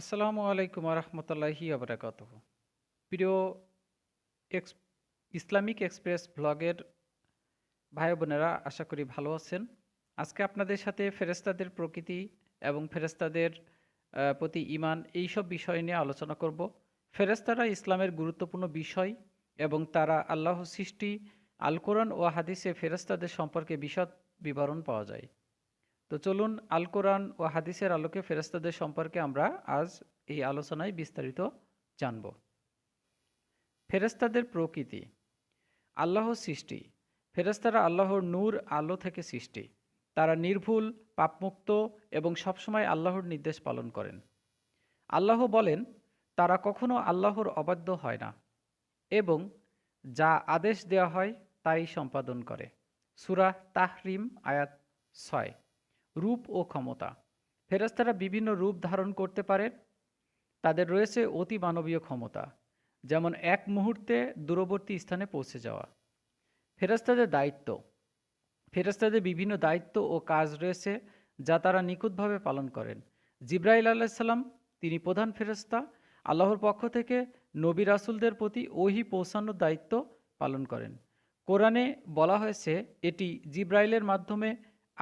আসসালামু আলাইকুম রহমতুল্লাহি আবরাকাত প্রিয় এক্স ইসলামিক এক্সপ্রেস ব্লগের ভাই বোনেরা, আশা করি ভালো আছেন। আজকে আপনাদের সাথে ফেরেস্তাদের প্রকৃতি এবং ফেরেস্তাদের প্রতি ইমান এইসব বিষয় নিয়ে আলোচনা করব। ফেরেস্তারা ইসলামের গুরুত্বপূর্ণ বিষয় এবং তারা আল্লাহ সৃষ্টি, আল কোরআন ও হাদিসে ফেরেস্তাদের সম্পর্কে বিশদ বিবরণ পাওয়া যায়। তো চলুন আল কোরআন ও হাদিসের আলোকে ফেরেস্তাদের সম্পর্কে আমরা আজ এই আলোচনায় বিস্তারিত জানব। ফেরেস্তাদের প্রকৃতি আল্লাহর সৃষ্টি ফেরেস্তারা আল্লাহর নূর আলো থেকে সৃষ্টি, তারা নির্ভুল, পাপমুক্ত এবং সবসময় আল্লাহর নির্দেশ পালন করেন। আল্লাহ বলেন, তারা কখনো আল্লাহর অবাধ্য হয় না এবং যা আদেশ দেওয়া হয় তাই সম্পাদন করে। সুরা তাহরিম আয়াত ছয়। রূপ ও ক্ষমতা। ফেরেস্তারা বিভিন্ন রূপ ধারণ করতে পারে। তাদের রয়েছে অতি মানবীয় ক্ষমতা, যেমন এক মুহূর্তে দূরবর্তী স্থানে পৌঁছে যাওয়া। ফেরেস্তাদের দায়িত্ব। ফেরেস্তাদের বিভিন্ন দায়িত্ব ও কাজ রয়েছে যা তারা নিখুঁতভাবে পালন করেন। জিব্রাইল আলাইসাল্লাম তিনি প্রধান ফেরেস্তা আল্লাহর পক্ষ থেকে নবী রাসুলদের প্রতি ওহি পৌঁছানোর দায়িত্ব পালন করেন। কোরআনে বলা হয়েছে, এটি জিব্রাইলের মাধ্যমে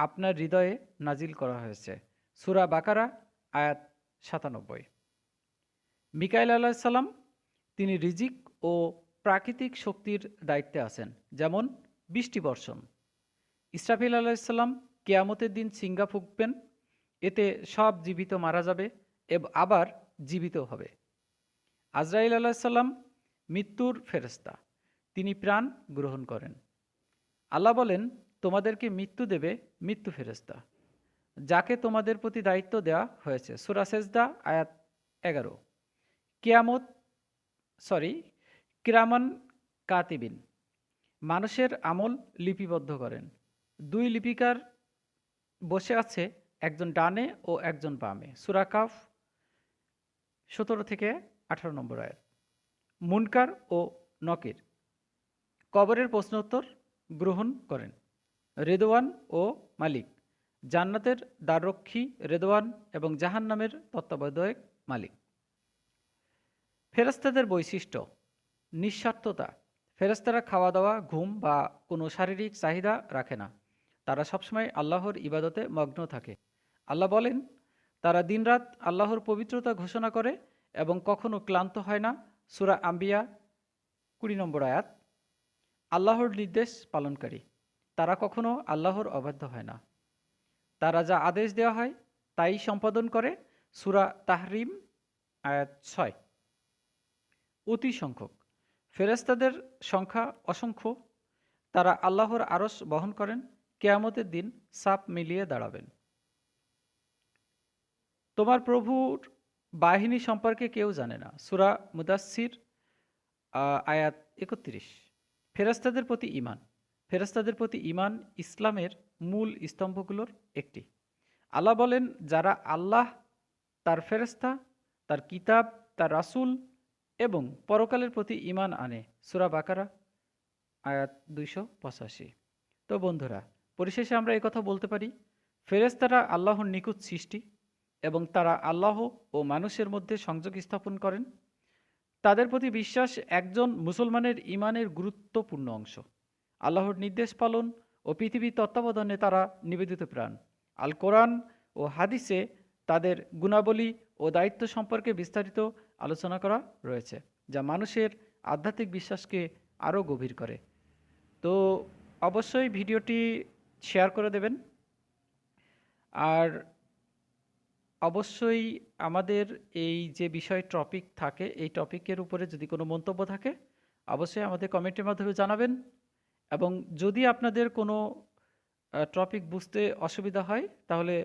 আপনার হৃদয়ে নাজিল করা হয়েছে। সুরা বাকারা, আয়াত সাতানব্বই। মিকাইল আলাহিসাল্লাম তিনি রিজিক ও প্রাকৃতিক শক্তির দায়িত্বে আছেন, যেমন বৃষ্টি বর্ষণ। ইসরাফিল আলাইসাল্লাম কেয়ামতের দিন সিঙ্গা ফুঁকবেন, এতে সব জীবিত মারা যাবে, এবং আবার জীবিত হবে। আজরাইল আলাহিসাল্লাম মৃত্যুর ফেরেস্তা তিনি প্রাণ গ্রহণ করেন। আল্লাহ বলেন তোমাদেরকে মৃত্যু দেবে মৃত্যু ফেরেস্তা যাকে তোমাদের প্রতি দায়িত্ব দেওয়া হয়েছে। সুরা সেজদা, আয়াত এগারো। কিয়ামত, সরি, কিরামান কাতিবিন, মানুষের আমল লিপিবদ্ধ করেন। দুই লিপিকার বসে আছে একজন ডানে ও একজন বামে। সুরাকাফ সতেরো থেকে আঠারো নম্বর আয়াত। মুনকার ও নকির, কবরের প্রশ্নোত্তর গ্রহণ করেন। রেদওয়ান ও মালিক। জান্নাতের দ্বাররক্ষী রেদওয়ান এবং জাহান্নামের তত্ত্বাবধায়ক মালিক। ফেরেস্তাদের বৈশিষ্ট্য, নিঃস্বার্থতা। ফেরেস্তারা খাওয়া দাওয়া ঘুম বা কোনো শারীরিক চাহিদা রাখে না। তারা সবসময় আল্লাহর ইবাদতে মগ্ন থাকে। আল্লাহ বলেন, তারা দিনরাত আল্লাহর পবিত্রতা ঘোষণা করে এবং কখনো ক্লান্ত হয় না। সুরা আম্বিয়া কুড়ি নম্বর আয়াত। আল্লাহর নির্দেশ পালনকারী। তারা কখনো আল্লাহর অবাধ্য হয় না। তারা যা আদেশ দেওয়া হয়, তাই সম্পাদন করে, সুরা তাহরিম, আয়াত ছয়। অতি সংখ্যক। ফেরেস্তাদের সংখ্যা অসংখ্য। তারা আল্লাহর আরস বহন করেন, কেয়ামতের দিন সাপ মিলিয়ে দাঁড়াবেন। তোমার প্রভুর বাহিনী সম্পর্কে কেউ জানে না। সুরা মুদাসির আয়াত একত্রিশ। ফেরাস্তাদের প্রতি ইমান ফেরেস্তাদের প্রতি ইমান ইসলামের মূল স্তম্ভগুলোর একটি। আল্লাহ বলেন, যারা আল্লাহ, তার ফেরেস্তা তার কিতাব, তার রাসূল এবং পরকালের প্রতি ইমান আনে। সুরা বাকারা, আয়াত দুইশো পঁচাশি। তো বন্ধুরা, পরিশেষে আমরা কথা বলতে পারি ফেরেস্তারা আল্লাহর নিকুত সৃষ্টি এবং তারা আল্লাহ ও মানুষের মধ্যে সংযোগ স্থাপন করেন। তাদের প্রতি বিশ্বাস একজন মুসলমানের ইমানের গুরুত্বপূর্ণ অংশ। আল্লাহর নির্দেশ পালন ও পৃথিবীর তত্ত্বাবধানে তারা নিবেদিত প্রাণ। আল কোরআন ও হাদিসে তাদের গুণাবলী ও দায়িত্ব সম্পর্কে বিস্তারিত আলোচনা করা রয়েছে, যা মানুষের আধ্যাত্মিক বিশ্বাসকে আরও গভীর করে। তো অবশ্যই ভিডিওটি শেয়ার করে দেবেন। আর অবশ্যই আমাদের এই যে বিষয় টপিক থাকে, এই টপিকের উপরে যদি কোনো মন্তব্য থাকে, অবশ্যই আমাদের কমেন্টের মাধ্যমে জানাবেন। এবং যদি আপনাদের কোনো টপিক বুঝতে অসুবিধা হয়, তাহলে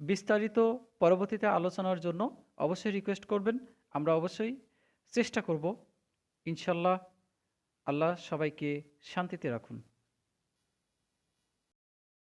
বিস্তারিত পরবর্তীতে আলোচনার জন্য অবশ্যই রিকোয়েস্ট করবেন। আমরা অবশ্যই চেষ্টা করব। ইনশাল্লাহ আল্লাহ সবাইকে শান্তিতে রাখুন।